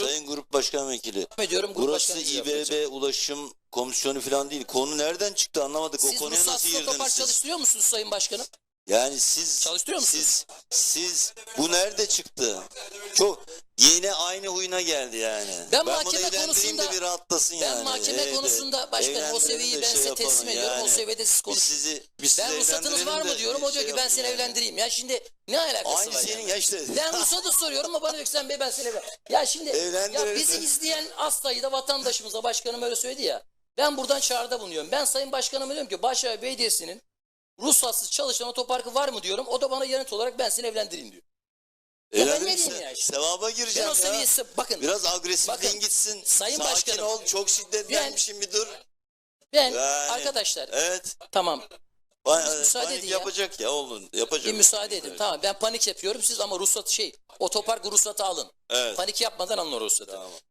buyurun. Sayın Grup Başkan Vekili. ediyorum. Grup Burası yapacağım. İBB Ulaşım Komisyonu falan değil. Konu nereden çıktı anlamadık. o Siz konuya nasıl ruhsatsız girdiniz siz? çalıştırıyor musunuz Sayın Başkanım? Yani siz Çalıştırıyor musunuz? siz siz bu nerede çıktı? Çok yine aynı huyuna geldi yani. Ben bunu mahkeme evlendireyim konusunda- de bir rahatlasın Ben yani. mahkeme Evet, konusunda başkanım o seviyeyi ben şey size teslim ediyorum. O yani. seviyede siz Biz konuşun. sizi biz sizi Ben ruhsatınız var mı diyorum. O diyor şey ki ben seni yani. evlendireyim. Ya şimdi ne alakası Aynı var senin yani? ya işte. Ben ruhsatı soruyorum ama bana diyor ki sen bey ben seni evlen. Ya şimdi ya bizi izleyen az sayıda vatandaşımıza başkanım öyle söyledi ya. Ben buradan çağrıda bulunuyorum. Ben sayın başkanıma diyorum ki Başar Belediyesi'nin ruhsatsız çalışan otoparkı var mı diyorum. O da bana yanıt olarak ben seni evlendireyim diyor. Ya ben ne diyeyim ya? Sevaba Ben gireceğim o ya. seviyesi bakın Biraz agresifliğin Bakın, gitsin. Sayın Sakin Başkanım. ol. Çok şiddetlenmişim bir dur. ben Yani- arkadaşlar Evet. tamam Ba- müsaade panik edin ya. yapacak ya oğlum. Yapacak. bir müsaade edin. Tamam ben panik yapıyorum siz ama ruhsat şey otopark ruhsatı alın. Evet. Panik yapmadan alın o ruhsatı. Tamam.